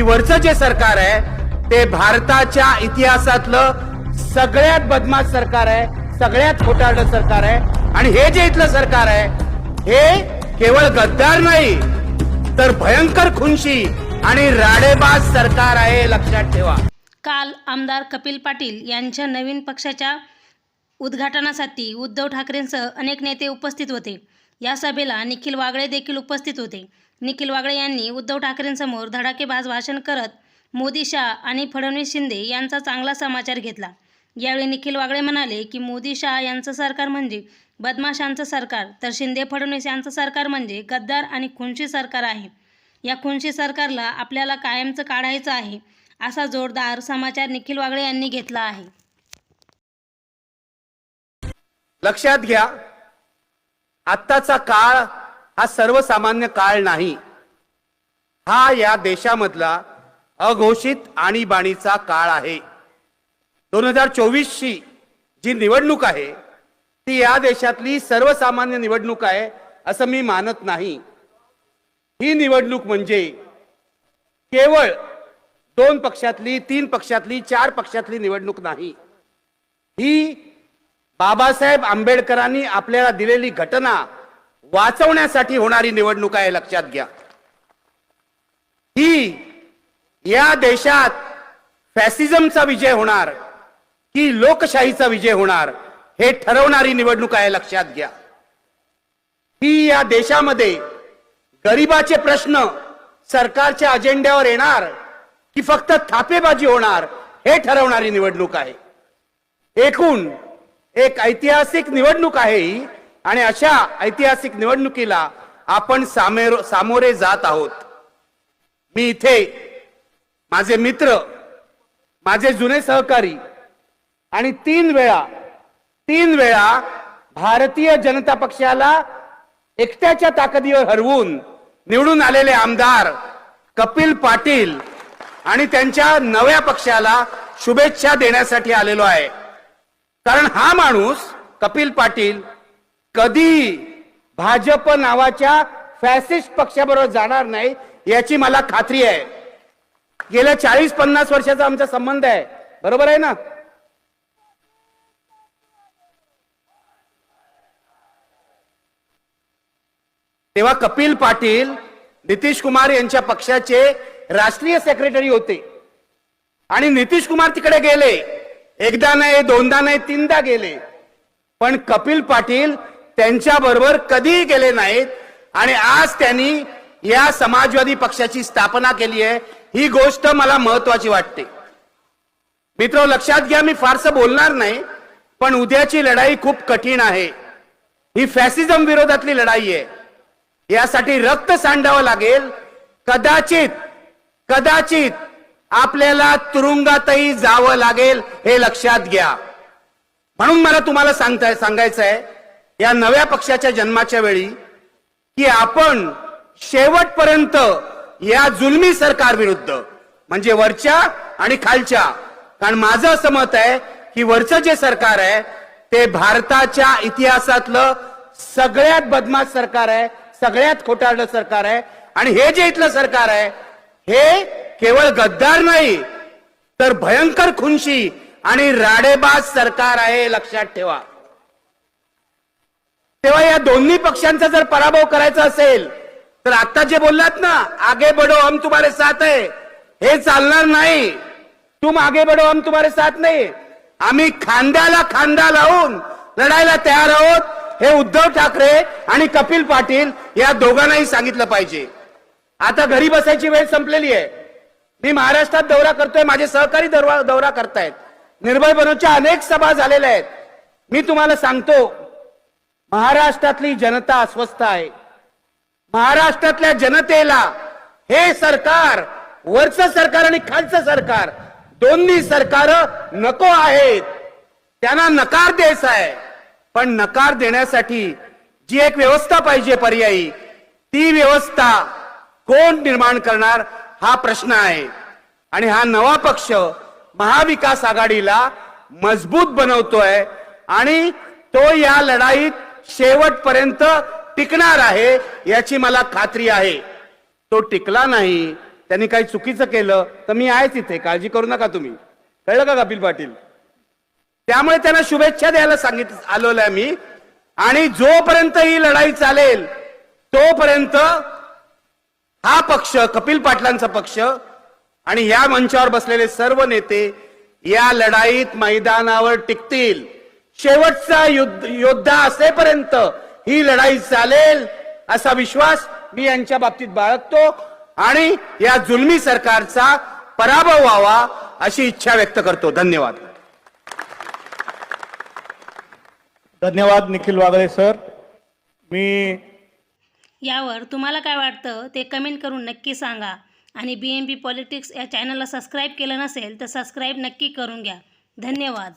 की वरचं जे सरकार आहे ते भारताच्या इतिहासातलं सगळ्यात बदमाश सरकार आहे सगळ्यात खोटारडं सरकार आहे. आणि हे जे इथलं सरकार आहे हे केवळ गद्दार नाही तर भयंकर खुनशी आणि राडेबाज सरकार आहे लक्षात ठेवा. काल आमदार कपिल पाटील यांच्या नवीन पक्षाच्या उद्घाटनासाठी उद्धव ठाकरेंसह अनेक नेते उपस्थित होते. या सभेला निखिल वागळे देखील उपस्थित होते. निखिल वागळे यांनी उद्धव ठाकरेंसमोर धडाकेबाज भाषण करत मोदी शाह आणि फडणवीस शिंदे यांचा चांगला समाचार घेतला. यावेळी निखिल वागळे म्हणाले की मोदी शाह यांचं सरकार म्हणजे बदमाशांचं सरकार तर शिंदे फडणवीस यांचं सरकार म्हणजे गद्दार आणि खुनशी सरकार आहे. या खुनशी सरकारला आपल्याला कायमचं काढायचं आहे असा जोरदार समाचार निखिल वागळे यांनी घेतला आहे. लक्षात घ्या आत्ताचा काळ हा सर्वसामान्य काळ नाही. हा या देशामधला अघोषित आणीबाणीचा काळ आहे. दोन हजार चोवीसची जी निवडणूक आहे ती या देशातली सर्वसामान्य निवडणूक आहे असं मी मानत नाही. ही निवडणूक म्हणजे केवळ दोन पक्षातली तीन पक्षातली चार पक्षातली निवडणूक नाही. ही बाबासाहेब आंबेडकरांनी आपल्याला दिलेली घटना वाचवण्यासाठी होणारी निवडणूक आहे लक्षात घ्या. ही या देशात फॅसिझमचा विजय होणार की लोकशाहीचा विजय होणार हे ठरवणारी निवडणूक आहे लक्षात घ्या. ही या देशामध्ये गरिबाचे प्रश्न सरकारच्या अजेंड्यावर येणार की फक्त थापेबाजी होणार हे ठरवणारी निवडणूक आहे. एकूण एक ऐतिहासिक निवडणूक आहे ही. आणि अशा ऐतिहासिक निवडणुकीला आपण सामोरे जात आहोत. मी इथे माझे मित्र माझे जुने सहकारी आणि तीन वेळा तीन वेळा भारतीय जनता पक्षाला एकट्याच्या ताकदीवर हरवून निवडून आलेले आमदार कपिल पाटील आणि त्यांच्या नव्या पक्षाला शुभेच्छा देण्यासाठी आलेलो आहे. कारण हा माणूस कपिल पाटील कधी भाजप नावाच्या फॅसिस्ट पक्षाबरोबर जाणार नाही याची मला खात्री आहे. गेल्या चाळीस पन्नास वर्षाचा आमचा संबंध आहे. बरोबर आहे ना? तेव्हा कपिल पाटील नितीश कुमार यांच्या पक्षाचे राष्ट्रीय सेक्रेटरी होते. आणि नितीश कुमार तिकडे गेले. एकदा नाही दोनदा नाही तीनदा गेले. पण कपिल पाटील त्यांच्या बरोबर कधीही गेले नाहीत आणि आज त्यांनी या समाजवादी पक्षाची स्थापना केली आहे. ही गोष्ट मला महत्वाची वाटते. मित्र लक्षात घ्या मी फारसं बोलणार नाही पण उद्याची लढाई खूप कठीण आहे. ही फॅसिझम विरोधातली लढाई आहे. यासाठी रक्त सांडावं लागेल. कदाचित कदाचित आपल्याला तुरुंगातही जावं लागेल हे लक्षात घ्या. म्हणून मला तुम्हाला सांगताय सांगायचं आहे या नव्या पक्षाच्या जन्माच्या वेळी की आपण शेवटपर्यंत या जुलमी सरकार विरुद्ध म्हणजे वरच्या आणि खालच्या कारण माझं असं मत आहे की वरचं जे सरकार आहे ते भारताच्या इतिहासातलं सगळ्यात बदमाश सरकार आहे सगळ्यात खोटारलं सरकार आहे आणि हे जे इथलं सरकार आहे हे केवळ गद्दार नाही तर भयंकर खुनशी आणि राडेबाज सरकार आहे लक्षात ठेवा. तेव्हा या दोन्ही पक्षांचा जर पराभव करायचा असेल तर आता जे बोललात ना आगे बडो हम तुम्हारे साथ आहे हे चालणार नाही. तुम आगे बडो हम तुम्हारे साथ नाही. आम्ही खांद्याला खांदा लावून लढायला तयार आहोत हे उद्धव ठाकरे आणि कपिल पाटील या दोघांनाही सांगितलं पाहिजे. आता घरी बसायची वेळ संपलेली आहे. मी महाराष्ट्रात दौरा करतोय माझे सहकारी दौरा दौरा करतायत. निर्भय बनवच्या अनेक सभा झालेल्या आहेत. मी तुम्हाला सांगतो महाराष्ट्रातली जनता अस्वस्थ आहे. महाराष्ट्रातल्या जनतेला हे सरकार वरचं सरकार आणि खालचं सरकार दोन्ही सरकार नको आहेत. त्यांना नकार द्यायचा आहे. पण नकार देण्यासाठी जी एक व्यवस्था पाहिजे पर्यायी ती व्यवस्था कोण निर्माण करणार? हा प्रश्न आहे. आणि हा नवा पक्ष महाविकास आघाडीला मजबूत बनवतोय आणि तो या लढाईत शेवटपर्यंत टिकणार आहे याची मला खात्री आहे. तो टिकला नाही त्यांनी काही चुकीचं केलं तर मी आहेच इथे काळजी करू नका तुम्ही. कळलं का कपिल पाटील? त्यामुळे त्यांना शुभेच्छा द्यायला सांगित आलोय मी. आणि जोपर्यंत ही लढाई चालेल तोपर्यंत हा पक्ष कपिल पाटलांचा पक्ष आणि या मंचावर बसलेले सर्व नेते या लढाईत मैदानावर टिकतील. शेवटचा युद्ध योद्धा असेपर्यंत ही लढाई चालेल असा विश्वास मी यांच्या बाबतीत बाळगतो आणि या जुलमी सरकारचा पराभव व्हावा अशी इच्छा व्यक्त करतो. धन्यवाद. धन्यवाद निखिल वागळे सर. मी यावर तुम्हाला काय वाटतं ते कमेंट करून नक्की सांगा. आणि बी एम पी पॉलिटिक्स या चॅनलला सबस्क्राईब केलं नसेल तर सबस्क्राईब नक्की करून घ्या. धन्यवाद.